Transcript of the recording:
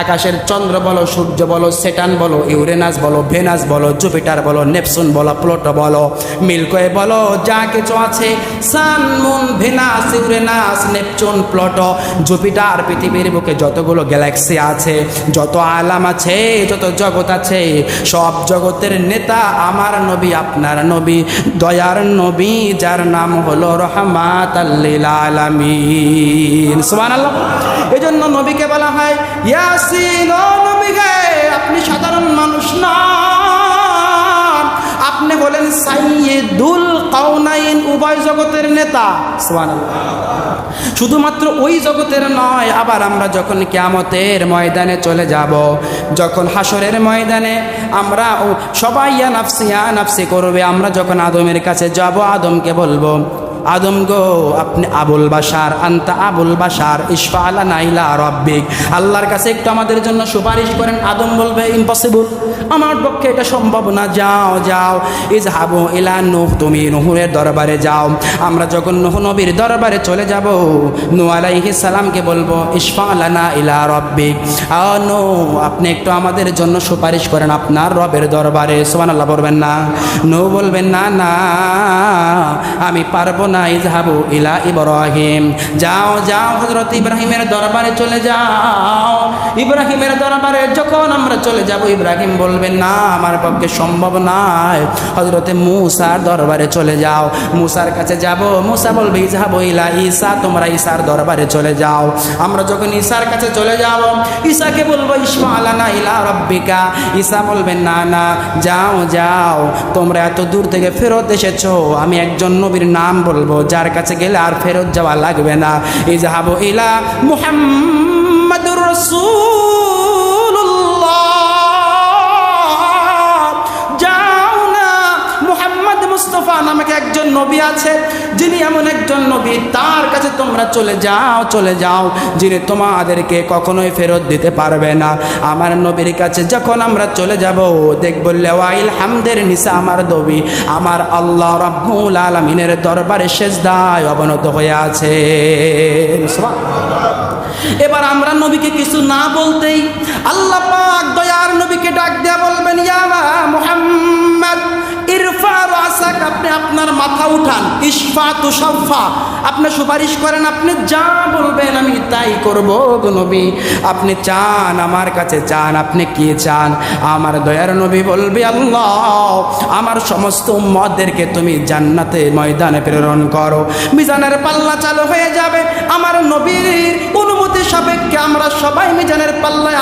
আকাশের চন্দ্র বলো, সূর্য বলো সেটান বলো, ইউরেনাস বলো, ভেনাস বলো, জুপিটার বলো নেপসুন বলো, প্লোটো বলো, মিল্কয়ে বলো, যা কিছু আছে, sun, moon, Venus, Uranus, Neptune, Pluto, Jupiter পৃথিবীর বুকে যতগুলো গ্যালাক্সি আছে, যত আলাম আছে, যত জগৎ আছে, সব জগতের নেতা আমার নবী, আপনার নবী, দয়ার নবী, যার নাম হলো রহমাত আল্লিল আলামিন। সুবহানাল্লাহ। এই জন্য নবীকে বলা হয় ইয়াসিন আপনি সাধারণ মানুষ না। আপনি হলেন সাইয়্যিদুল কাউনাইন উভয় জগতের নেতা। শুধুমাত্র ওই জগতের নয়, আবার আমরা যখন কিয়ামতের ময়দানে চলে যাব, যখন হাসরের ময়দানে আমরা সবাই ইয়া নাফসি ইয়া নাফসি করবে, আমরা যখন আদমের কাছে যাব, আদমকে বলব আদম গো, আপনি আবুল বাসার আন্তা আবুল বাসার ইসফা আলা নাইলা রব্বিক। আল্লাহর কাছে একটু আমাদের জন্য সুপারিশ করেন। আদম বলবে, ইম্পসিবল। আমার পক্ষে এটা সম্ভব না। যাও যাও। ইজ হাবু ইলা নুহ, তুমি নুহুরের দরবারে যাও। আমরা যখন নুহ নবীর দরবারে চলে যাব নু আলাইহি সালামকে বলব ইসফা লানা ইলা রব্বিক। আ নু আপনি একটু আমাদের জন্য সুপারিশ করেন আপনার রবের দরবারে। সুবহানাল্লাহ বলবেন না। নু বলবেন, না না, আমি পারব না। ইজহাবু ইলা ইব্রাহিম। যাও যাও হজরত ইব্রাহিমের দরবারে চলে যাও। ইব্রাহিমের দরবারে যখন আমরা চলে যাব, ইব্রাহিম বলবেন, না, আমার পক্ষে সম্ভব নয়। হজরতে মুসার দরবারে চলে যাও। মুসার কাছে যাব, মুসা বলবে ইজহাবু ইলা ঈসা, তোমরা ঈসার দরবারে চলে যাও। আমরা যখন ঈসার কাছে চলে যাব, ঈসাকে বলব ইসমা আলানা ইলা রব্বিকা। ঈসা বলবেন, না না, যাও যাও। তোমরা এত দূর থেকে ফেরত এসেছ। আমি একজন নবীর নাম বলব যার কাছে গেলে আর ফেরত যাওয়া লাগবে না। ইজাহাবু ইলা মুহাম্মাদুর রাসূলুল্লাহ একজন নবী আছে, যিনি এমন একজন নবী, তার কাছে তোমরা চলে যাও চলে যাও, যিনি তোমাদেরকে কখনোই ফেরত দিতে পারবে না। আমার নবীর কাছে যখন আমরা চলে যাব, দেখব, লেওয়াইল হামদের নিসা আমার নবী, আমার আল্লাহ রাব্বুল আলামিনের দরবারে শেষদায় অবনত হয়ে আছে। এবার আমরা নবীকে কিছু না বলতেই আল্লাহ আপনার মাথা উঠান, ইশফা তুষাফা আপনি সুপারিশ করেন, আপনি যা বলবেন আমি তাই করব নবী। আপনি চান, আমার কাছে চান, আপনি কি চান? আমার দয়ার নবী বলবে, আল্লাহ, আমার সমস্ত উম্মতদেরকে তুমি জান্নাতে ময়দানে প্রেরণ করো। মিজানের পাল্লা চালু হয়ে যাবে। আমার নবীর অনুমতি সাপেক্ষে আমরা সবাই মিজানের পাল্লায়